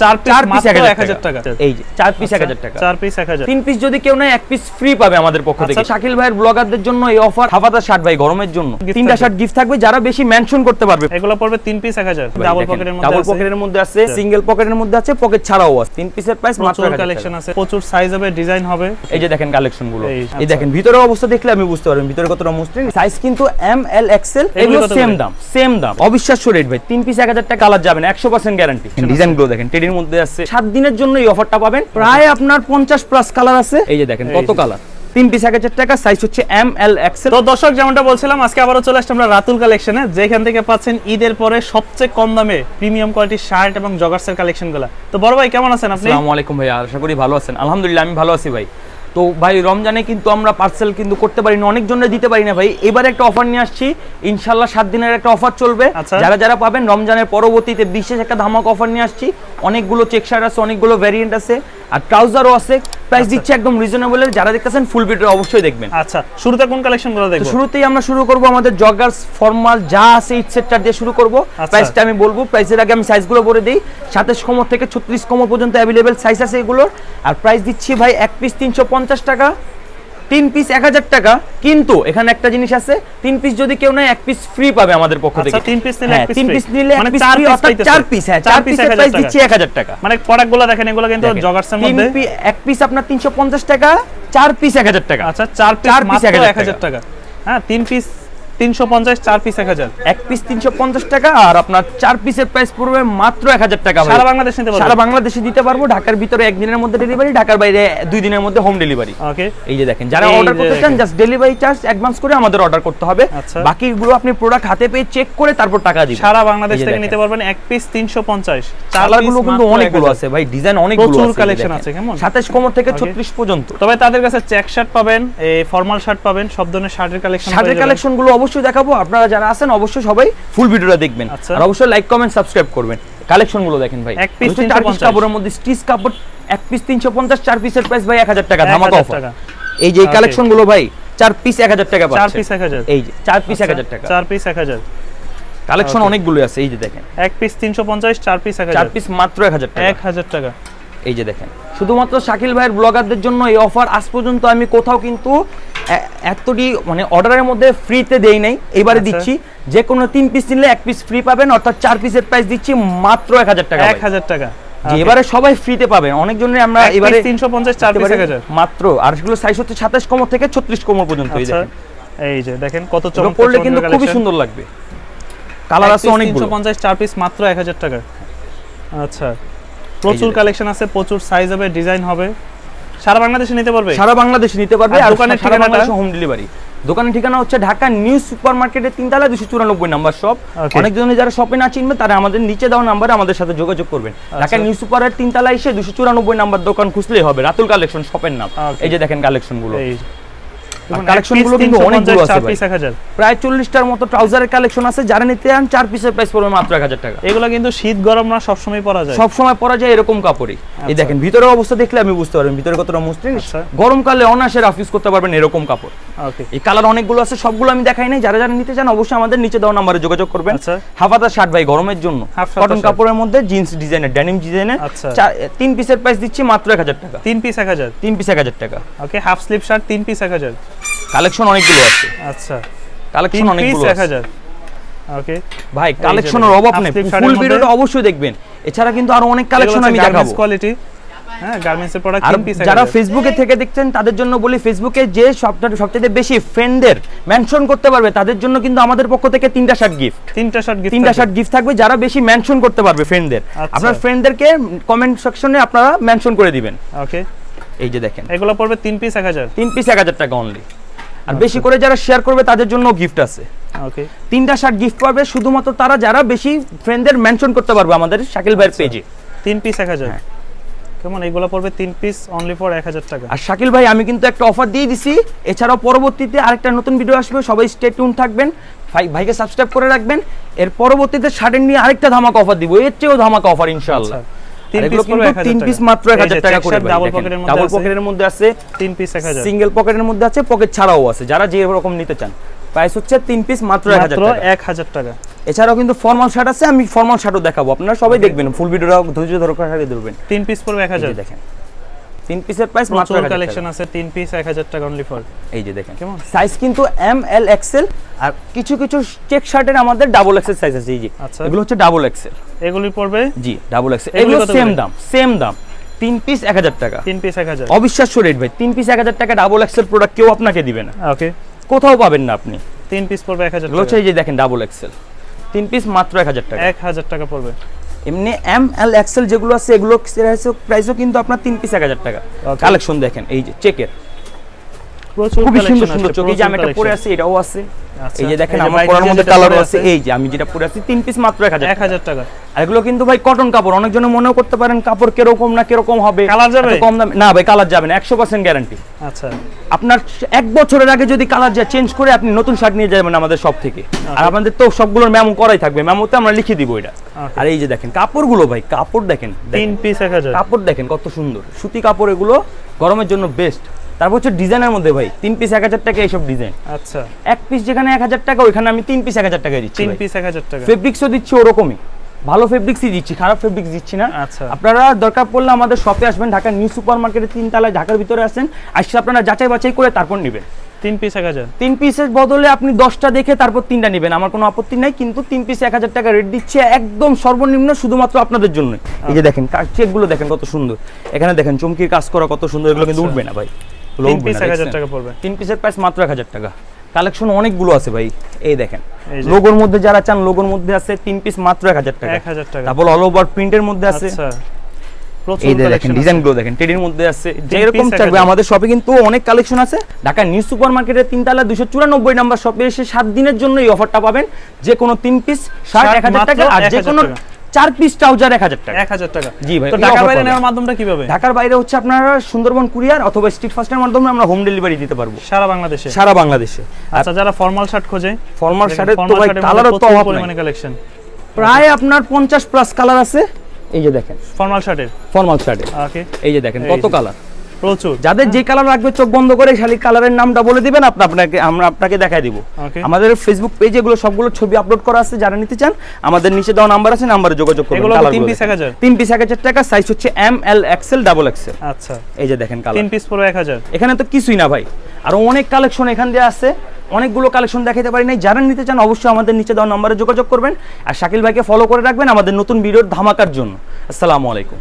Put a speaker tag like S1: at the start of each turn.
S1: চার পিস
S2: চার পিস
S1: মাত্র
S2: এক হাজার
S1: টাকা।
S2: এই যে চার পিস এক হাজার টাকা।
S1: চার পিস 1000
S2: তিন পিস যদি কেউ নেয় এক পিস ফ্রি পাবে আমাদের পক্ষ থেকে।
S1: আচ্ছা।
S2: শাকিল ভাইয়ের ব্লগারদের জন্য এই অফার হাফাতা শার্ট ভাই গরমের জন্য। তিনটা শার্ট গিফট থাকবে যারা বেশি মেনশন করতে পারবে।
S1: এগুলো পড়বে তিন পিস 1000 ডাবল পকেটের মধ্যে
S2: ডাবল পকেটের মধ্যে আছে
S1: আচ্ছা।
S2: সিঙ্গেল পকেটের মধ্যে আছে পকেট ছাড়াও আছে। তিন পিসের প্রাইস মাত্র
S1: প্রচুর
S2: 1000
S1: কালেকশন আছে প্রচুর সাইজ হবে ডিজাইন হবে।
S2: এই যে দেখেন কালেকশনগুলো
S1: এই, আচ্ছা।
S2: দেখেন ভিতরের অবস্থা দেখলে আমি বুঝতে পারবেন ভিতরে কতটা মসৃণ। সাইজ কিন্তু এম এল এক্সেল
S1: এগুলো
S2: এগুলো সেম? দাম সেম দাম। অবিশ্বাস্য রেট ভাই তিন পিস এক হাজার টাকা কালার যাবেন একশো পার্সেন্ট গ্যারান্টি ডিজাইনগুলো দেখেন টেডির মধ্যে আছে সাত দিনের জন্য এই অফারটা পাবেন। প্রায় আপনার পঞ্চাশ প্লাস কালার আছে। এই যে দেখেন কত কালার তিন এক হাজার টাকা সাইজ হচ্ছে এম এল এক্সেল
S1: তো দর্শক যেমনটা বলছিলাম আজকে আবারও চলে আসছে আমরা রাতুল কালেকশনে যেখান থেকে পাচ্ছেন ঈদের পরে সবচেয়ে কম দামে প্রিমিয়াম কোয়ালিটির শার্ট এবং জগার্সের কালেকশনগুলো তো বড় ভাই কেমন আছেন আপনি?
S2: আসসালামু আলাইকুম ভাই আশা করি ভালো আছেন। আলহামদুলিল্লাহ আমি ভালো আছি ভাই। তো ভাই রমজানে কিন্তু আমরা পার্সেল কিন্তু করতে পারি না অনেক জনের দিতে পারি না ভাই। এবার একটা অফার নিয়ে আসছি ইনশাল্লাহ সাত দিনের একটা অফার চলবে।
S1: আচ্ছা।
S2: যারা যারা পাবেন রমজানের পরবর্তীতে বিশেষ একটা ধামাক অফার নিয়ে আসছি। অনেকগুলো চেক শার্ট আছে অনেকগুলো ভ্যারিয়েন্ট আছে। আর ট্রাউজারও আছে। প্রাইস দিচ্ছে একদম রিজনেবল যারা দেখতেছেন ফুল ভিডিও অবশ্যই দেখবেন।
S1: আচ্ছা শুরুতে কোন কালেকশনগুলো দেখব?
S2: শুরুতেই আমরা শুরু করব আমাদের জগার্স ফর্মাল যা আছে ইটসেটটা দিয়ে শুরু করব।
S1: আচ্ছা।
S2: প্রাইসটা আমি বলব প্রাইসের আগে আমি সাইজগুলো বলে দিই। সাতাশ কোমর থেকে ছত্রিশ কোমর পর্যন্ত अवेलेबल সাইজ আছে এগুলোর। আর প্রাইস দিচ্ছি ভাই এক পিস তিনশো পঞ্চাশ টাকা। তিন পিস এক হাজার টাকা। কিন্তু এখানে একটা জিনিস আছে তিন পিস যদি কেউ নেয় এক পিস ফ্রি পাবে আমাদের পক্ষ
S1: আচ্ছা,
S2: থেকে।
S1: তিন পিস নিলে
S2: হ্যাঁ, তিন পিস নিলে এক
S1: মানে
S2: পিস
S1: চার
S2: ফ্রি অর্থাৎ চার পিস হ্যাঁ
S1: চার
S2: পিস
S1: 1000
S2: প্রাইস দিচ্ছি এক হাজার টাকা।
S1: মানে প্রোডাক্টগুলো দেখেন এগুলো কিন্তু
S2: তিন
S1: মধ্যে।
S2: এক পিস আপনার তিনশো পঞ্চাশ টাকা চার পিস এক হাজার টাকা।
S1: আচ্ছা চার পিস মাত্র
S2: 1000
S1: এক হাজার টাকা। হ্যাঁ তিন পিস তিনশো পঞ্চাশ চার পিস এক হাজার।
S2: এক পিস তিনশো পঞ্চাশ টাকা আর আপনার চার পিসের প্রাইস পড়বে মাত্র এক হাজার টাকা ভাই।
S1: সারা বাংলাদেশ নিতে
S2: সারা বাংলাদেশে দিতে পারব ঢাকার ভিতরে একদিনের মধ্যে ডেলিভারি ঢাকার বাইরে দুই দিনের মধ্যে হোম ডেলিভারি
S1: ওকে
S2: এই যে দেখেন যারা অর্ডার করতে চান জাস্ট ডেলিভারি চার্জ অ্যাডভান্স করে আমাদের অর্ডার করতে হবে।
S1: আচ্ছা।
S2: বাকিগুলো আপনি প্রোডাক্ট হাতে পেয়ে চেক করে তারপর টাকা দিবেন।
S1: সারা বাংলাদেশ থেকে নিতে পারবেন এক পিস তিনশো পঞ্চাশ
S2: কালারগুলো কিন্তু অনেকগুলো আছে ভাই ডিজাইন অনেকগুলো
S1: প্রচুর
S2: আছে
S1: collection আছে, কেমন?
S2: সাতাশ কোমর থেকে. ছত্রিশ পর্যন্ত।
S1: তবে তাদের কাছে চেক শার্ট পাবেন এই ফর্মাল শার্ট পাবেন সব ধরনের শার্টের কালেকশন
S2: শার্টের কালেকশনগুলো অবশ্যই দেখাবো। আপনারা যারা আছেন অবশ্যই সবাই ফুল ভিডিওটা দেখবেন।
S1: আচ্ছা।
S2: আর অবশ্যই লাইক কমেন্ট সাবস্ক্রাইব করবেন। কালেকশনগুলো দেখেন ভাই।
S1: এক
S2: পিস কাপড়ের মধ্যে স্টিচ কাপড় এক পিস তিনশো পঞ্চাশ চার পিসের প্রাইস ভাই এক হাজার টাকা ধামাকা অফার এই যে. কালেকশনগুলো ভাই চার পিস এক হাজার টাকা
S1: চার পিস এক হাজার।
S2: এই যে চার পিস এক হাজার টাকা।
S1: চার পিস এক হাজার।
S2: কালেকশন অনেকগুলো আছে এই যে দেখেন।
S1: এক পিস তিনশো পঞ্চাশ চার পিস এক
S2: চার পিস মাত্র এক হাজার টাকা।
S1: এক হাজার টাকা।
S2: এই যে দেখেন। শুধুমাত্র শাকিল ভাইয়ের ব্লগারদের জন্য এই অফার আজ পর্যন্ত আমি কোথাও কিন্তু এতটি মানে অর্ডারের মধ্যে ফ্রিতে দেই নাই। এবারে
S1: আচ্ছা।
S2: দিচ্ছি যে কোনো তিন পিস নিলে এক পিস ফ্রি পাবেন অর্থাৎ চার পিসের প্রাইস দিচ্ছি মাত্র এক হাজার টাকা
S1: এক হাজার টাকা।
S2: এবারে সবাই ফ্রিতে পাবেন। অনেকজনের আমরা এবারে
S1: তিনশো পঞ্চাশ চার পিস
S2: মাত্র। আর সেগুলো সাইজ হচ্ছে সাতাশ কোমর থেকে ছত্রিশ কোমর পর্যন্ত এই
S1: আচ্ছা। যে দেখেন কত চমৎকার
S2: পরলে কিন্তু খুবই সুন্দর লাগবে। কালার আছে
S1: তিনশো পঞ্চাশ চার পিস মাত্র এক হাজার টাকা। আচ্ছা। প্রচুর কালেকশন আছে প্রচুর সাইজ হবে ডিজাইন হবে। সারা বাংলাদেশে নিতে পারবে?
S2: সারা বাংলাদেশে নিতে পারবে
S1: আর দোকানের ঠিকানাটা?
S2: হোম ডেলিভারি দোকানের ঠিকানা হচ্ছে ঢাকা নিউ সুপার মার্কেটের তিনতলা দুশো চুরানব্বই নাম্বার শপ
S1: অনেক
S2: অনেকজনে যারা শপে না চিনবে তারা আমাদের নিচে দেওয়া নাম্বারে আমাদের সাথে যোগাযোগ করবেন। ঢাকা নিউ সুপারের তিনতলা এসে দুশো চুরানব্বই নাম্বার দোকান খুঁজলেই হবে রাতুল কালেকশন শপের নাম। এই যে দেখেন কালেকশনগুলো
S1: এই
S2: আর collection গুলো কিন্তু অনেকগুলো আছে
S1: চার
S2: ভাই।
S1: পিস এক হাজার।
S2: প্রায় চল্লিশটার মতো ট্রাউজারের কালেকশন আছে যারা নিতে চান চার পিসের প্রাইস পড়বে মাত্র এক হাজার টাকা।
S1: এগুলো কিন্তু শীত গরম না সবসময় পরা যায়।
S2: সব সময় পরা যায় এরকম কাপড়ই। এই
S1: আচ্ছা।
S2: দেখেন ভিতরের অবস্থা দেখলে আমি বুঝতে পারবেন ভিতরে কতটা মসৃণ।
S1: আচ্ছা।
S2: গরমকালে অনায়াসে রাফিউজ করতে পারবেন এরকম কাপড়।
S1: ওকে।
S2: এই কালার অনেকগুলো আছে সবগুলো আমি দেখাই নাই। যারা যারা নিতে চান অবশ্যই আমাদের নিচে দেওয়া নাম্বারে যোগাযোগ করবেন।
S1: আচ্ছা।
S2: হাফাতা শার্ট ভাই গরমের জন্য। কটন কাপড়ের মধ্যে জিন্স ডিজাইনের ড্যানিম ডিজাইনের। তিন পিসের প্রাইস দিচ্ছি মাত্র এক হাজার টাকা।
S1: তিন পিস এক হাজার।
S2: তিন পিস এক হাজার টাকা।
S1: ওকে হাফ স্লিপ শার্ট তিন পিস এক হাজার।
S2: কালেকশন অনেকগুলো আছে।
S1: আচ্ছা।
S2: কালেকশন অনেকগুলো আছে।
S1: ওকে
S2: ভাই কালেকশনের অভাব নেই। ফুল ভিডিওটা অবশ্যই দেখবেন। এছাড়া কিন্তু আরও অনেক কালেকশন আমি দেখাবো।
S1: কোয়ালিটি হ্যাঁ গার্মেন্টস এর প্রোডাক্ট
S2: যারা ফেসবুকে থেকে দেখছেন তাদের জন্য বলি ফেসবুকে যে সবটা সবচেয়ে বেশি ফ্রেন্ডদের মেনশন করতে পারবে তাদের জন্য কিন্তু আমাদের পক্ষ থেকে তিনটা শার্ট গিফট
S1: তিনটা শার্ট গিফট
S2: তিনটা শার্ট গিফট থাকবে যারা বেশি মেনশন করতে পারবে ফ্রেন্ডদের
S1: আচ্ছা।
S2: আপনার ফ্রেন্ডদেরকে কমেন্ট সেকশনে আপনারা মেনশন করে দিবেন।
S1: ওকে
S2: এই যে দেখেন।
S1: এগুলো পড়বে তিন পিস এক হাজার।
S2: তিন পিস এক হাজার টাকা অনলি আর বেশি করে যারা শেয়ার করবে তাদের জন্য গিফট আছে।
S1: ওকে
S2: তিনটা শার্ট গিফট পাবে শুধুমাত্র তারা যারা বেশি ফ্রেন্ডদের মেনশন করতে পারবে আমাদের শাকিল ভাইয়ের
S1: আচ্ছা।
S2: পেজে
S1: তিন পিস এক হাজার।
S2: হ্যাঁ।
S1: কেমন? এগুলো পড়বে তিন পিস অনলি ফর এক হাজার টাকা।
S2: আর শাকিল ভাই আমি কিন্তু একটা অফার দিয়ে দিছি। এছাড়াও পরবর্তীতে আরেকটা নতুন ভিডিও আসবে সবাই স্টে টিউন থাকবেন। ভাই ভাইকে সাবস্ক্রাইব করে রাখবেন। এর পরবর্তীতে শার্টের নিয়ে আরেকটা ধামাকা অফার দিব। এর চেয়েও ধামাকা অফার ইনশাআল্লাহ।
S1: আচ্ছা তিন পিস
S2: এগুলো
S1: পড়বে
S2: কিন্তু
S1: এক
S2: তিন
S1: হাজার
S2: পিস মাত্র এক হাজার টাকা করে
S1: ডাবল পকেটের মধ্যে
S2: ডাবল পকেটের মধ্যে আছে
S1: তিন পিস এক হাজার।
S2: সিঙ্গেল পকেটের মধ্যে আছে পকেট ছাড়াও আছে। যারা যে রকম নিতে চান প্রাইস হচ্ছে তিন পিস মাত্র এক হাজার
S1: মাত্র
S2: টাকা।
S1: এক হাজার টাকা।
S2: এছাড়াও কিন্তু ফর্মাল শার্ট আছে আমি ফর্মাল শার্টও দেখাবো। আপনারা সবাই দেখবেন ফুল ভিডিওটা ধৈর্য ধরে করে
S1: তিন পিস পড়বে এক
S2: এই
S1: হাজার।
S2: যে দেখেন তিন পিসের প্রাইস মাত্র 1000।
S1: কালেকশন আছে তিন পিস এক হাজার টাকা অনলি ফর
S2: এই যে দেখেন
S1: কেমন?
S2: সাইজ কিন্তু এম এল এক্সেল আর কিছু কিছু চেক শার্টের আমাদের ডাবল এক্সেল সাইজ আছে এই যে।
S1: আচ্ছা।
S2: এগুলো হচ্ছে ডাবল এক্সেল
S1: এগুলি পড়বে?
S2: জি ডাবল এক্সেল
S1: এগুলো
S2: সেম দাম সেম দাম। তিন পিস এক হাজার টাকা।
S1: তিন পিস এক হাজার।
S2: অবিশ্বাস্য রেট ভাই তিন পিস এক হাজার টাকা ডাবল এক্সেল প্রোডাক্ট কেউ আপনাকে দিবে না।
S1: ওকে।
S2: কোথাও পাবেন না আপনি।
S1: তিন পিস পড়বে এক হাজার
S2: হচ্ছে এই যে দেখেন ডাবল এক্সেল তিন পিস মাত্র এক হাজার টাকা।
S1: এক হাজার টাকা পড়বে।
S2: এমনি এম এল এক্সেল যেগুলো আছে এগুলো প্রাইসও কিন্তু আপনার তিন পিস এক হাজার টাকা. কালেকশন দেখেন এই যে চেকের খুবই সুন্দর সুন্দর চোখ এই যে আমি পরে আছি এটাও আছে।
S1: আচ্ছা,
S2: এই যে দেখেন আমার পরার মধ্যে কালার আছে এই যে আমি যেটা পরে আছি তিন পিস মাত্র এক হাজার
S1: এক হাজার টাকা।
S2: আর এগুলো কিন্তু ভাই কটন কাপড় অনেকজনে মনেও করতে পারেন কাপড় কীরকম না কীরকম হবে
S1: Colour যাবে?
S2: কম দামে না ভাই কালার যাবে না একশো পার্সেন্ট গ্যারান্টি
S1: আচ্ছা।
S2: আপনার এক বছরের আগে যদি কালার যা চেঞ্জ করে আপনি নতুন শার্ট নিয়ে যাবেন আমাদের সব থেকে। আর আমাদের তো সবগুলোর মেমো করাই থাকবে মেমোতে আমরা লিখে দিব এটা। আর এই যে দেখেন কাপড়গুলো ভাই কাপড় দেখেন।
S1: তিন পিস এক হাজার।
S2: কাপড় দেখেন কত সুন্দর। সুতি কাপড় এগুলো গরমের জন্য বেস্ট তারপর হচ্ছে ডিজাইনের মধ্যে ভাই তিন পিস এক হাজার টাকা এইসব ডিজাইন।
S1: আচ্ছা।
S2: এক পিস যেখানে এক হাজার টাকা ওইখানে আমি তিন পিস এক হাজার টাকায় দিচ্ছি
S1: তিন পিস এক হাজার টাকা।
S2: ফেব্রিক্সও দিচ্ছি ওরকমই। ভালো ফেব্রিক্সই দিচ্ছি খারাপ ফেব্রিক্স দিচ্ছি না।
S1: আচ্ছা।
S2: আপনারা দরকার পড়লে আমাদের শপে আসবেন ঢাকার নিউ সুপার মার্কেটের তিন তলায় ঢাকার ভিতরে আসেন। আসলে আপনারা যাচাই বাছাই করে তারপর নেবেন।
S1: তিন পিস এক হাজার।
S2: তিন পিসের বদলে আপনি দশটা দেখে তারপর তিনটা নেবেন আমার কোনো আপত্তি নাই কিন্তু তিন পিস এক হাজার টাকা রেট দিচ্ছে একদম সর্বনিম্ন শুধুমাত্র আপনাদের জন্য এই যে দেখেন চেকগুলো দেখেন কত সুন্দর। এখানে দেখেন চমকির কাজ করা কত সুন্দর এগুলো কিন্তু
S1: আচ্ছা।
S2: উঠবে না ভাই।
S1: তিন পিস? টাকা পড়বে।
S2: পিসের প্রাইস মাত্র এক হাজার টাকা। কালেকশন অনেকগুলো আছে ভাই। এই দেখেন। লোগোর মধ্যে যারা চান লোগোর মধ্যে আছে তিন পিস মাত্র এক হাজার টাকা।
S1: এক হাজার টাকা।
S2: তারপর অল ওভার প্রিন্টের মধ্যে আছে।
S1: আচ্ছা।
S2: এই যে দেখেন
S1: collection আছে।
S2: ডিজাইনগুলো দেখেন টেডির মধ্যে আছে। যেরকম চাইবে আমাদের শপে কিন্তু অনেক কালেকশন আছে। ঢাকা নিউ সুপার মার্কেটের তিনতলা দুশো চুরানব্বই নাম্বার শপে এসে সাত দিনের জন্য এই অফারটা পাবেন। যে কোনো তিন পিস ষাট এক হাজার টাকা আর যে কোনো। চার পিস ট্রাউজার এক হাজার টাকা।
S1: এক হাজার টাকা।
S2: জি ভাই,
S1: তো ঢাকার বাইরে নেওয়ার মাধ্যমটা কীভাবে?
S2: ঢাকার বাইরে হচ্ছে আপনারা সুন্দরবন কুরিয়ার অথবা স্ট্রিট ফাস্টের মাধ্যমে আমরা হোম ডেলিভারি দিতে পারব।
S1: সারা বাংলাদেশে?
S2: সারা বাংলাদেশে।
S1: আচ্ছা যারা ফর্মাল শার্ট খোঁজে
S2: ফর্মাল শার্টের তো ভাই কালারও তো অভাব নাই।
S1: কালেকশন
S2: প্রায় আপনার পঞ্চাশ প্লাস কালার আছে। এই যে দেখেন।
S1: ফর্মাল শার্টের
S2: ফর্মাল শার্টের
S1: ওকে
S2: এই যে দেখেন কত কালার
S1: প্রচুর।
S2: যাদের যে কালার লাগবে চোখ বন্ধ করে শালি কালারের নামটা বলে দিবেন আপনি আপনাকে আমরা আপনাকে দেখাই দিব। আমাদের ফেসবুক পেজে এগুলো সবগুলো ছবি আপলোড করা আছে যারা নিতে চান আমাদের নিচে দেওয়া নাম্বার আছে নাম্বারে যোগাযোগ করবেন
S1: এগুলো তিন পিস এক
S2: দেখেন।
S1: হাজার।
S2: তিন পিস এক হাজার টাকা সাইজ হচ্ছে M L XL double XL
S1: আচ্ছা।
S2: এই যে দেখেন কালার
S1: তিন পিস এক হাজার।
S2: এখানে তো কিছুই না ভাই। আরও অনেক কালেকশন এখান দিয়ে আছে। অনেকগুলো কালেকশন দেখাতে পারি নাই। যারা নিতে চান অবশ্যই আমাদের নিচে দেওয়া নাম্বারে যোগাযোগ করবেন। আর শাকিল ভাইকে ফলো করে রাখবেন আমাদের নতুন ভিডিওর ধামাকার জন্য। আসসালামু আলাইকুম।